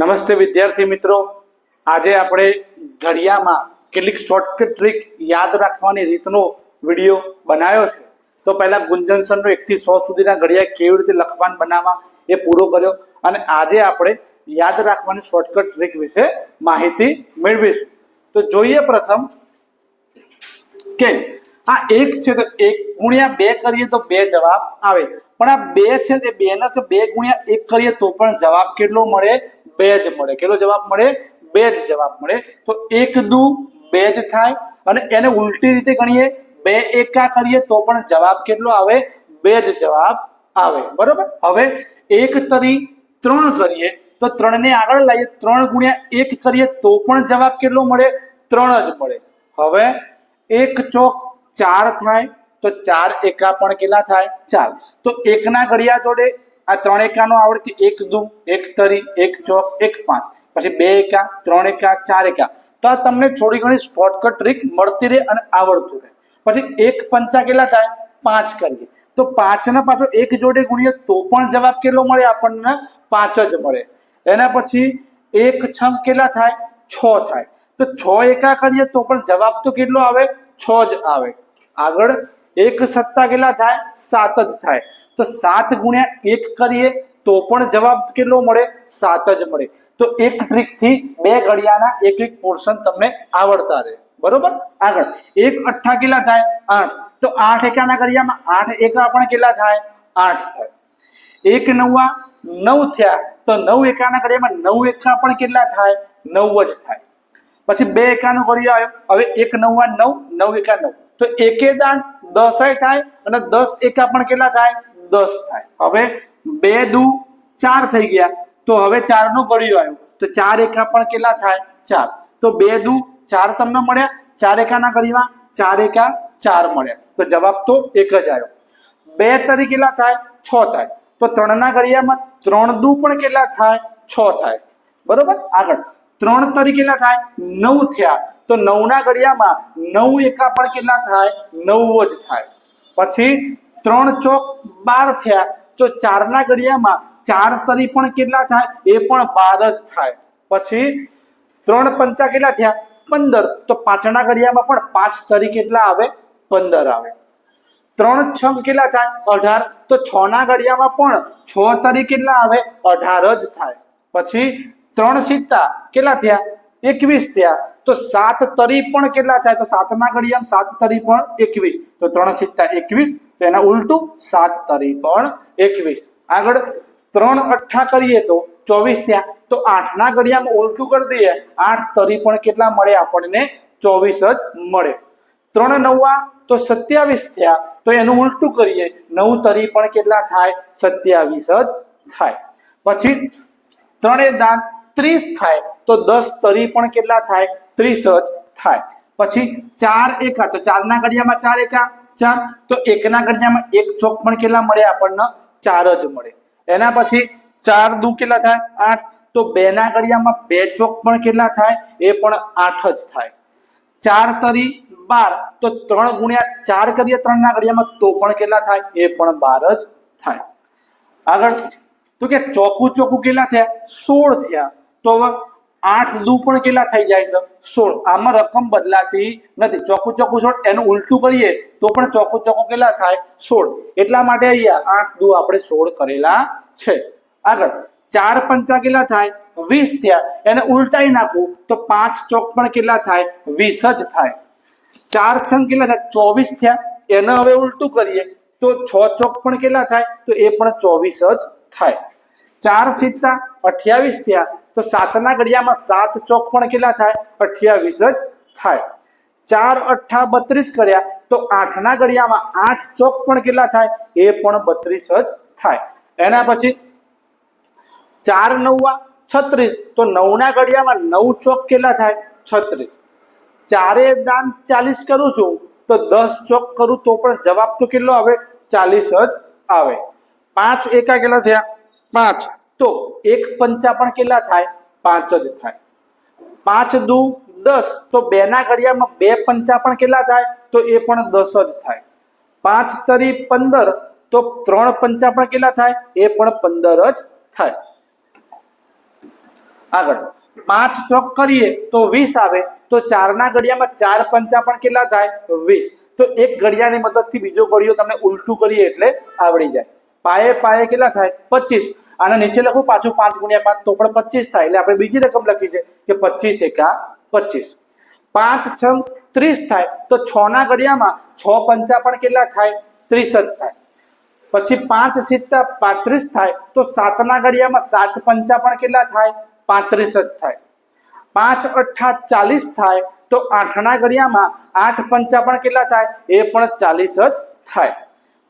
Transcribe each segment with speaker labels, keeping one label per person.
Speaker 1: નમસ્તે વિદ્યાર્થી મિત્રો. આજે આપણે ઘડિયામાં કેટલીક શોર્ટકટ ટ્રીક યાદ રાખવાની રીતનો વીડિયો બનાવ્યો છે. તો પહેલાં ગુંજનસનનો એકથી સો સુધીના ઘડિયા કેવી રીતે લખવાન બનાવવા એ પૂરો કર્યો અને આજે આપણે યાદ રાખવાની શોર્ટકટ ટ્રીક વિશે માહિતી મેળવીશું. તો જોઈએ પ્રથમ કે આ એક છે તો એક ગુણ્યા બે કરીએ તો બે જવાબ આવે. પણ આ બે છે તે બે ને તો બે ગુણ્યા એક કરીએ તો પણ જવાબ કેટલો મળે? બે જ મળે. કેટલો જવાબ મળે? બે જ જવાબ મળે. તો એક દુ, બે જ થાય. અને એને ઉલટી રીતે ગણીએ, બે એકા કરીએ તો પણ જવાબ કેટલો આવે? બે જ જવાબ આવે. બરોબર? હવે એક તરી ત્રણ કરીએ, તો ત્રણ ને આગળ લાવીએ ત્રણ ગુણ્યા એક કરીએ તો પણ જવાબ કેટલો મળે? ત્રણ જ મળે. હવે એક ચોક ચાર થાય, તો ચાર એકા પણ કેટલા થાય? ચાર. તો એકના ઘડિયા જોડે આ ત્રણ એકાનો આવડતી એક દુ, એક તરી, એક ચોક, એક પાંચ. પછી બે એકા, ત્રણ એકા, ચાર એકા. તો આ તમને થોડી ઘણી શોર્ટકટ ટ્રીક મળતી રહે અને આવડતું રહે. પછી એક પંચા કેટલા થાય? પાંચ કરીએ. તો પાંચના પાછો એક જોડે ગુણીએ તો પણ જવાબ કેટલો મળે? આપણને પાંચ જ મળે. એના પછી એક છમ કેટલા થાય? છ થાય. તો છ એકા કરીએ તો પણ જવાબ તો કેટલો આવે? છ જ આવે. આગળ એક સત્તા કેટલા થાય? સાત જ થાય. તો સાત ગુણ્યા એક કરીએ તો પણ જવાબ કેટલો મળે? સાત જ મળે. તો એક ટ્રીકથી બે ઘડિયાના એક એક પોર્શન તમને આવડતા રહે. બરોબર? આગળ. એક અઠ્ઠા કેટલા થાય? આઠ. તો આઠ એકાના ઘડિયામાં આઠ એકા પણ કેટલા થાય? આઠ થાય. એક નવા નવ થયા તો નવ એકાના ઘડિયામાં નવ એકા પણ કેટલા થાય? નવ જ થાય. પછી બે એકાનો ઘડિયો આવ્યો. હવે એક નવા નવ નવ એકા નવ. તો એકે દાન દસ થાય અને દસ એકા પણ કેટલા થાય? દસ થાય. હવે બે દુ ચાર થઈ ગયા. તો હવે ચાર નો ગળ્યો આવ્યો. તો ચાર એકા પણ કેટલા થાય? ચાર. તો બે દુ ચાર તમને મળ્યા. ચાર એકાના ગળીમાં ચાર એકા ચાર મળ્યા. તો જવાબ તો એક જ આવ્યો. બે તરી કેટલા થાય? છ થાય. તો ત્રણના ગળિયામાં ત્રણ દુ પણ કેટલા થાય? છ થાય. બરોબર? આગળ. ત્રણ તરી કેટલા થાય? નવ થયા. તો નવના ગળિયામાં નવ એકા પણ કેટલા થાય? નવ જ થાય. પછી ત્રણ ચોક બાર થયા. તો ચારના ઘડિયામાં ચાર તરી પણ કેટલા થાય? એ પણ બાર જ થાય. પછી ત્રણ પંચા કેટલા થયા? પંદર. તો પાંચના ઘડિયામાં પણ પાંચ તરી કેટલા આવે? પંદર આવે. ત્રણ છ કેટલા થાય? અઢાર. તો છ ના ઘડિયામાં પણ છ તરી કેટલા આવે? અઢાર જ થાય. પછી ત્રણ સિત્તા કેટલા થયા? એકવીસ થયા. તો સાત તરી પણ કેટલા થાય? તો સાતના ઘડિયામાં સાત તરી પણ એકવીસ. તો ત્રણ સિત્તા એકવીસ, તો એના ઉલટું સાત તરી પણ એકવીસ. આગળ ત્રણ અઠ્ઠા કરીએ તો ચોવીસ ત્યાં તો આઠના ઘડિયામાં ઉલટું કરી દઈએ, આઠ તરી પણ કેટલા મળે આપણને? ચોવીસ જ મળે. ત્રણ નવા તો સત્યાવીસ થયા. તો એનું ઉલટું કરીએ, નવ તરી પણ કેટલા થાય? સત્યાવીસ જ થાય. પછી ત્રણે દાંત ત્રીસ થાય. તો દસ તરી પણ કેટલા થાય? ત્રીસ જ થાય. પછી ચાર એકા, તો ચારના ઘડિયામાં ચાર એકા? ચાર. તો એકના ઘડિયામાં એક ચોક પણ કેટલા મળે? આપણને ચાર જ મળે. એના પછી ચાર દુ કેટલા થાય? આઠ. તો બે ના ઘડિયામાં બે ચોક પણ કેટલા થાય? એ પણ આઠ જ થાય. ચાર તરી બાર. તો ત્રણ ગુણ્યા ચાર કરીએ ત્રણ ના ઘડિયામાં, તો પણ કેટલા થાય? એ પણ બાર જ થાય. આગળ, તો કે ચોખ્ખું ચોખ્ખું કેટલા થયા? સોળ થયા. તો આઠ દુ પણ કેટલા થઈ જાય છે? સોળ. આમાં રકમ બદલાતી નથી. ચોખ્ખું ચોખ્ખું સોળ એનું ઉલટું કરીએ તો પણ ચોખ્ખું ચોખ્ખું કેટલા થાય? સોળ. એટલા માટે અહીંયા આઠ દુ આપણે સોળ કરેલા છે. આગળ. ચાર પંચા કેટલા થાય? વીસ થયા. એને ઉલટાઈ નાખવું તો પાંચ ચોક પણ કેટલા થાય? વીસ જ થાય. ચાર છ કેટલા થાય? ચોવીસ થયા. એને હવે ઉલટું કરીએ તો છ ચોક પણ કેટલા થાય? તો એ પણ ચોવીસ જ થાય. ચાર સિત્તા અઠ્યાવીસ થયા. તો સાતના ઘડિયામાં સાત ચોક પણ કેટલા થાય? અઠ્યાવીસ જ થાય. ચાર અઠ્ઠા બત્રીસ કર્યા, તો આઠના ઘડિયામાં આઠ ચોક પણ કેટલા થાય? એ પણ બત્રીસ જ થાય. એના પછી ચાર નવા છત્રીસ, તો નવના ઘડિયામાં નવ ચોક કેટલા થાય? છત્રીસ. ચારે દાન ચાલીસ કરું છું, તો દસ ચોક કરું, તો પણ જવાબ તો કેટલો આવે? ચાલીસ જ આવે. પાંચ એકા કેટલા થયા? પાંચ. તો એક પંચા પણ કેટલા થાય? પાંચ જ થાય. પાંચ દુ દસ, તો બે ના ઘડિયામાં બે પંચા પણ કેટલા થાય? તો એ પણ દસ જ થાય. પાંચ તરી પંદર, તો ત્રણ પંચા પણ કેટલા થાય? એ પણ પંદર જ થાય. આગળ. પાંચ ચોક કરીએ તો વીસ આવે. તો ચારના ઘડિયામાં ચાર પંચા પણ કેટલા થાય? વીસ. તો એક ઘડિયાની મદદથી બીજો ઘડિયો તમને ઉલટું કરીએ એટલે આવડી જાય. પાયે પાયે કેટલા થાય? પચીસ. આના નીચે લખું પાછું પાંચ ગુણ્યા પાંચ, તો પણ પચીસ થાય. એટલે આપણે બીજી રકમ લખી છે કે પચીસ એકા પચીસ. પાંચ છ ત્રીસ થાય, તો છ ના ઘડિયામાં છ પંચા પણ કેટલા થાય? ત્રીસ જ થાય. પછી પાંચ સિત્તા પાંત્રીસ થાય, તો સાતના ઘડિયામાં સાત પંચા પણ કેટલા થાય? પાંત્રીસ જ થાય. પાંચ અઠા ચાલીસ થાય, તો આઠના ઘડિયામાં આઠ પંચા પણ કેટલા થાય? એ પણ ચાલીસ જ થાય.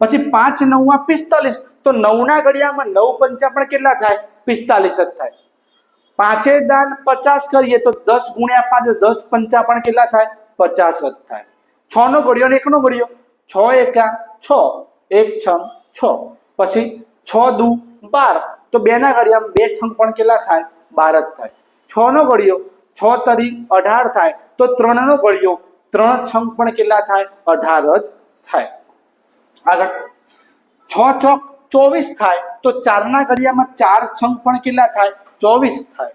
Speaker 1: પછી પાંચ નવમાં પિસ્તાલીસ. તો નવના ઘડિયામાં નવ પંચા પણ કેટલા થાય? પિસ્તાલીસ જ થાય. પાંચે દાન પચાસ કરીએ તો દસ ગુણ્યા પાંચ, દસ પંચા પણ કેટલા થાય? પચાસ જ થાય. છ નો ઘડિયો ને એકનો ઘડિયો છ એકા છ. એક છંગ છ. પછી છ દુ બાર. તો બે ના ઘડિયામાં બે છંગ પણ કેટલા થાય? બાર જ થાય. છ નો ઘડિયો છ તરી અઢાર થાય. તો ત્રણ નો ઘડિયો ત્રણ છંગ પણ કેટલા થાય? અઢાર જ થાય. આગળ. છ ચોક ચોવીસ થાય તો ચારના ઘડિયામાં ચાર છંગ પણ કેટલા થાય? ચોવીસ થાય.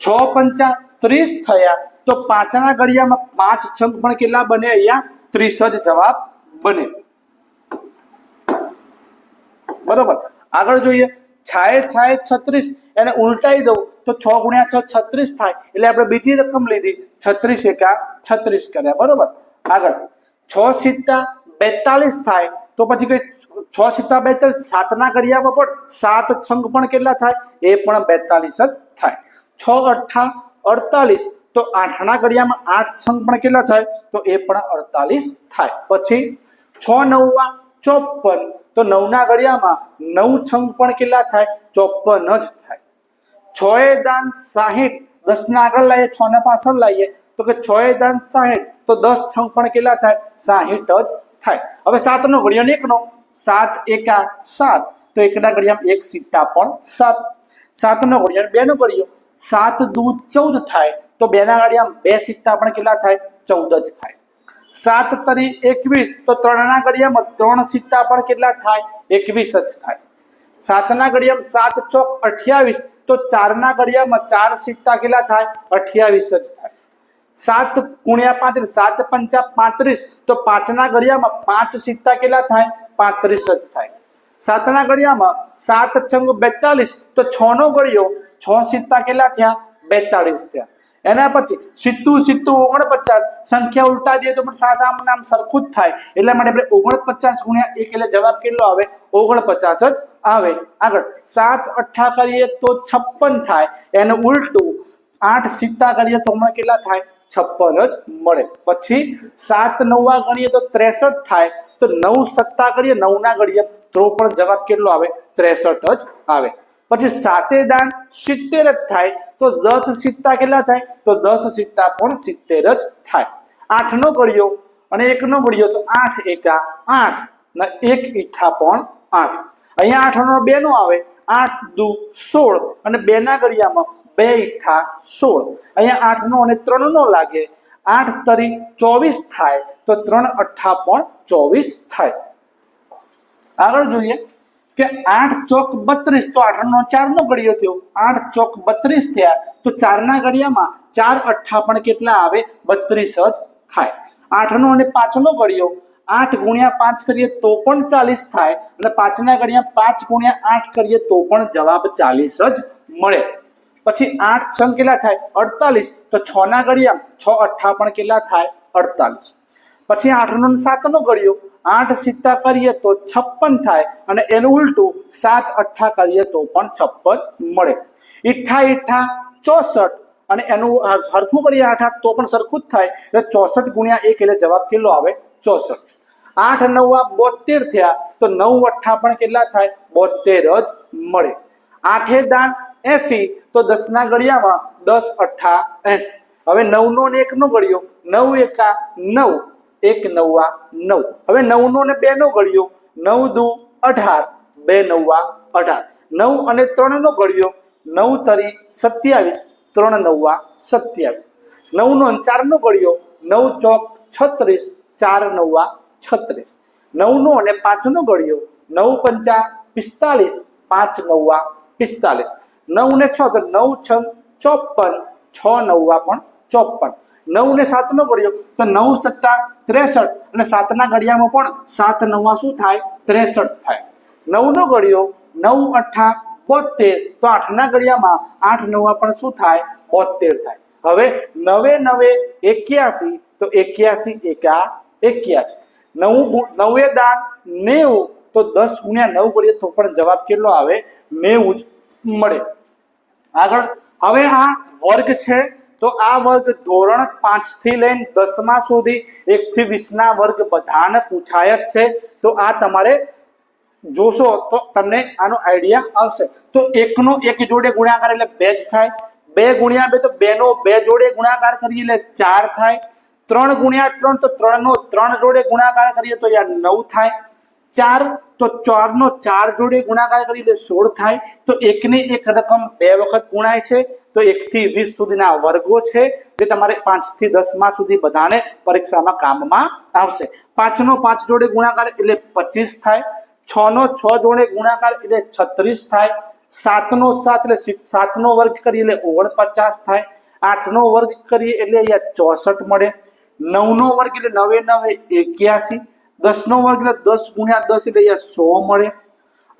Speaker 1: છ પંચા ત્રીસ થયા તો પાંચના ઘડિયામાં પાંચ છંગ પણ કેટલા બને? અહીંયા ત્રીસ જ જવાબ બને. બરોબર. આગળ જોઈએ. છાએ છાએ છત્રીસ. એને ઉલટાઈ દઉં તો છ ગુણ્યા છ છત્રીસ થાય. એટલે આપણે બીજી રકમ લીધી. છત્રીસ એકા છત્રીસ કર્યા. બરોબર. આગળ. છ સિત્તા બેતાલીસ થાય. તો પછી કઈ છ સિત્તા બેતાલીસ સાતના ઘડિયામાં પણ સાત છંગ પણ કેટલા થાય? એ પણ બેતાલીસ જ થાય. છ અઠ્ઠા અડતાલીસ તો આઠના ઘડિયામાં આઠ છંગ પણ કેટલા થાય? તો એ પણ અડતાલીસ થાય. પછી છ નવવા ચોપન તો નવના ઘડિયામાં નવ છંગ પણ કેટલા થાય? ચોપન જ થાય. છ એ દાન સાહીઠ દસ ના આગળ લાવીએ છ ને પાછળ લાવીએ તો કે છ એ દાન સાહીઠ, તો દસ છંગ પણ કેટલા થાય? સાહીઠ જ થાય. હવે સાત નો ઘડિયો ને એકનો. સાત એકા સાત. તો એકના ઘડિયામાં એક સિત્તા પણ સાત. સાત નો ઘડિયો બે નો ઘડિયો સાત દુ ચૌદ થાય. તો બે ના ઘડિયામાં બે સિત્તા પણ કેટલા થાય? ચૌદ જ થાય. સાત તરી એકવીસ. તો ત્રણના ઘડિયામાં ત્રણ સિત્તા પણ કેટલા થાય? એકવીસ જ થાય. સાતના ઘડિયામાં સાત ચોક અઠ્યાવીસ. તો ચારના ઘડિયામાં ચાર સિત્તા કેટલા થાય? અઠ્યાવીસ જ થાય. સાત ગુણ્યા પાંચ સાત પંચા પાંત્રીસ, તો પાંચના ઘડિયામાં પાંચ સિત્તા કેટલા થાય? પાંત્રીસ જ થાય. સાતના ઘડિયામાં સાત છંગ બેતાલીસ, તો છ નો ઘડિયો, છ સિત્તા કેટલા થયા? બેતાળીસ થયા. એના પછી સિત્તું સિત્તું, ઓગણપચાસ, સંખ્યા ઉલટા દઈએ તો પણ સાદા નામ સરખું જ થાય. એટલા માટે આપણે ઓગણપચાસ ગુણ્યા એક, એટલે જવાબ કેટલો આવે? ઓગણપચાસ જ આવે. આગળ, સાત અઠ્ઠા કરીએ તો છપ્પન થાય. એનું ઉલટું આઠ સિત્તા કરીએ તો હમણાં કેટલા થાય? છપ્પન જ મળે. પછી સાત નવવા ગણીએ તો ત્રેસઠ થાય. તો નવ સત્તા કરીએ નવના ગણીએ. તો પણ જવાબ કેટલો આવે? ત્રેસઠ જ આવે. પછી સાતે દાન સિત્તેર જ થાય. તો દસ સિત્તા કેટલા થાય? તો દસ સિત્તા પણ સિત્તેર જ થાય. આઠ નો ગળ્યો અને એક નો ગળ્યો તો આઠ એકા આઠ. ને એક ઈઠા પણ આઠ. અહીંયા આઠ નો બે નો આવે. આઠ દુ સોળ. અને બે ના ગળિયામાં બે ઈઠા સોળ. અહીંયા આઠ નો અને ત્રણ નો લાગે. આઠ તરી ચોવીસ થાય તો ત્રણ અઠ્ઠા પણ ચોવીસ થાય. આગળ જોઈએ કે આઠ ચોક બત્રીસ તો આઠ નો ચાર નો ઘડિયો થયો. આઠ ચોક બત્રીસ થયા તો ચારના ઘડિયામાં ચાર અઠ્ઠા પણ કેટલા આવે? બત્રીસ જ થાય. આઠ નો અને પાંચ નો ઘડિયો. આઠ ગુણ્યા પાંચ કરીએ તો પણ ચાલીસ થાય. અને પાંચના ગણ્યા પાંચ ગુણ્યા આઠ કરીએ તો પણ જવાબ ચાલીસ જ મળે. પછી આઠ છ કેટલા થાય? અડતાલીસ. તો છ ના ઘડિયા છ અઠ્ઠા પણ કેટલા થાય? અડતાલીસ. પછી આઠ નો સાત નો ઘડિયો. આઠ સિત્તા કરીએ તો છપ્પન થાય. અને એનું ઉલટું સાત અઠ્ઠા કરીએ તો પણ છપ્પન મળે. ઈઠ્ઠા ઈઠ્ઠા ચોસઠ. અને એનું સરખું કરીએ આઠ આઠ તો પણ સરખું જ થાય. એટલે ચોસઠ ગુણ્યા એક એટલે જવાબ કેટલો આવે? ચોસઠ. આઠ, નવા બોતેર થયા. તો નવ અઠ્ઠા પણ કેટલા થાય? બોતેર જ મળે. આઠે દાન એસી, તો દસના ગળિયામાં દસ, અઠ્ઠા, એસી. હવે નવ નો ને એક નો ઘડિયો, નવ એકા નવ, એક નવા નવ. હવે નવ નો ને બે નો ઘડિયો, નવ દુ અઢાર, બે નવા અઢાર. નવ અને ત્રણ નો ઘડિયો, નવ તરી સત્યાવીસ, ત્રણ નવા સત્યાવીસ. નવ નો અને ચાર નો ઘડિયો, નવ ચોક છત્રીસ, ચાર નવા છત્રીસ. નવ નો અને પાંચ નો ઘડિયો, નવ પંચા પિસ્તાલીસ, પાંચ નવા પિસ્તાલીસ. નવ ને છ, તો નવ છ, ચોપન. છ નવવા પણ ચોપન. નવ ને સાત નો ગળ્યો તો નવ સત્તા ત્રેસઠ. અને સાતના ઘડિયામાં પણ સાત નવા શું થાય? ત્રેસઠ થાય. નવ નો ઘડિયો, નવ અઠ્ઠા બોતેર તો આઠના ઘડિયામાં આઠ નવા પણ શું થાય? બોતેર થાય. હવે નવે નવે એક્યાસી, તો એક્યાસી એકા એક્યાસી. નવું નવે દાન નેવું, તો દસ ગુણ્યા નવ કરીએ તો પણ જવાબ કેટલો આવે? નેવું જ. મળે. આગળ, હવે આ વર્ગ છે, તો આ વર્ગ ધોરણ પાંચથી લઈને દસમા સુધી એક થી વીસ ના વર્ગ બધાને પૂછાય જ છે. તો આ તમારે જોશો તો તમને આનો આઈડિયા આવશે. તો એકનો એક જોડે ગુણાકાર એટલે બે જ થાય. બે ગુણ્યા બે તો બે નો બે જોડે ગુણાકાર કરીએ એટલે ચાર થાય. ત્રણ ગુણ્યા ત્રણ તો ત્રણ નો ત્રણ જોડે ગુણાકાર કરીએ તો યાર નવ થાય. ચાર તો ચાર નો ચાર જોડે ગુણાકાર કરી એટલે સોળ થાય. તો એકની એક રકમ બે વખત ગુણાય છે. તો એક થી વીસ સુધીના વર્ગો છે જે તમારે પાંચથી દસમાં સુધી બધાને પરીક્ષામાં કામમાં આવશે. પાંચ નો પાંચ જોડે ગુણાકાર એટલે પચીસ થાય. છ નો છ જોડે ગુણાકાર એટલે છત્રીસ થાય. સાત નો સાત એટલે સાતનો વર્ગ કરીએ એટલે ઓગણપચાસ થાય. આઠ નો વર્ગ કરીએ એટલે અહીંયા ચોસઠ મળે. નવ નો વર્ગ એટલે નવે નવે એક્યાસી. દસ નો વર્ગ એટલે દસ ગુણ્યા દસ એટલે અહીંયા સો મળે.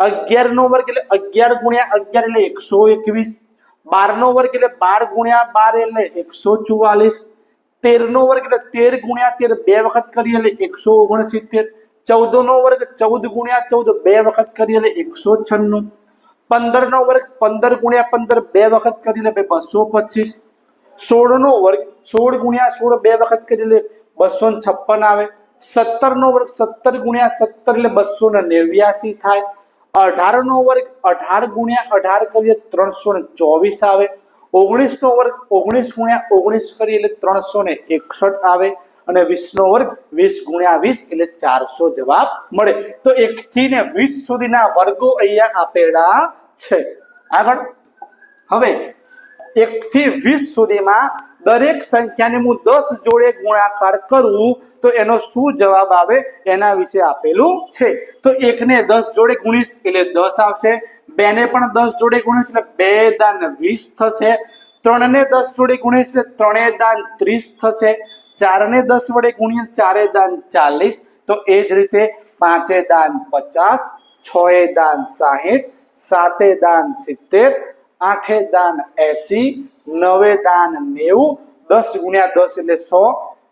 Speaker 1: અગિયાર નો વર્ગ એટલે અગિયાર ગુણ્યા અગિયાર એટલે એકસો એકવીસ. બાર નો વર્ગ એટલે બાર ગુણ્યા બાર એટલે એકસો ચુવાલીસ. તેર નો વર્ગ એટલે તેર ગુણ્યા તેર, બે વખત કરીએ એટલે એકસો ઓગણસિત્તેર. ચૌદ નો વર્ગ ચૌદ ગુણ્યા ચૌદ, બે વખત કરીએ એટલે એકસો છન્નું. પંદર નો વર્ગ પંદર ગુણ્યા પંદર, બે વખત કરીએ એટલે બસો પચીસ. સોળ નો વર્ગ સોળ ગુણ્યા સોળ, બે વખત કરીએ એટલે બસો છપ્પન આવે. સત્તર નો વર્ગ સત્તર ગુણ્યા સત્તર એટલે બસો ને નેવ્યાસી થાય. અઢાર નો વર્ગ અઢાર ગુણ્યા અઢાર કરીએ ત્રણસો ને ચોવીસ આવે. ઓગણીસ નો વર્ગ ઓગણીસ ગુણ્યા ઓગણીસ કરીએ એટલે ત્રણસો ને એકસઠ આવે. અને વીસ નો વર્ગ વીસ ગુણ્યા વીસ એટલે ચારસો જવાબ મળે. તો એક થી ને વીસ સુધીના વર્ગો અહીંયા આપેલા છે. આગળ. હવે એક થી વીસ સુધીમાં દરેક સંખ્યાને હું દસ જોડે ગુણાકાર કરું, તો એનો શું જવાબ આવે? એના વિશે આપેલું છે. તો એકને દસ જોડે ગુણીશ, એટલે દસ આવશે. બે ને પણ દસ જોડે ગુણીશ, એટલે બે દાન વીસ થશે. ત્રણને દસ જોડે ગુણીશ, એટલે ત્રણે દાન ત્રીસ થશે. ચારને દસ વડે ગુણીએ, ચારે દાન ચાલીસ. તો એ જ રીતે પાંચે દાન પચાસ, છ એ દાન સાહીઠ, સાતે દાન સિત્તેર, આઠે દાન એસી નવે દાન નેવું, દસ ગુણ્યા દસ એટલે સો,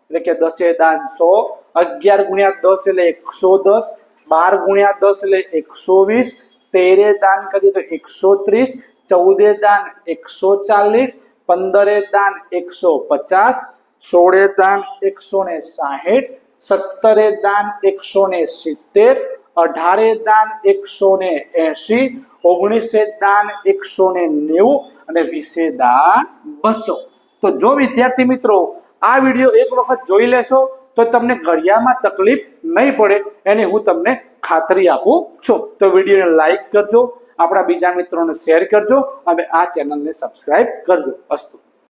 Speaker 1: એટલે કે દસે દાન સો, અગિયાર ગુણ્યા દસ એટલે એકસો દસ, બાર ગુણ્યા દસ એટલે એકસો વીસ, તેરે દાન કરીએ તો એકસો ત્રીસ, ચૌદે દાન એકસો ચાલીસ, પંદરે દાન એકસો પચાસ, સોળે દાન એકસો ને સાહીઠ, સત્તરે દાન એકસો ને સિત્તેર, અઢારે દાન એકસો ને એસી ઓગણીસે દાન એકસો ને નેવું અને વીસે દાન બસો. તો જો વિદ્યાર્થી મિત્રો, આ વીડિયો એક વખત જોઈ લેશો તો તમને ઘડિયામાં તકલીફ નહીં પડે એની હું તમને ખાતરી આપું છું. તો વિડીયોને લાઈક કરજો, આપણા બીજા મિત્રોને શેર કરજો અને આ ચેનલને સબસ્ક્રાઈબ કરજો. અસ્તુ.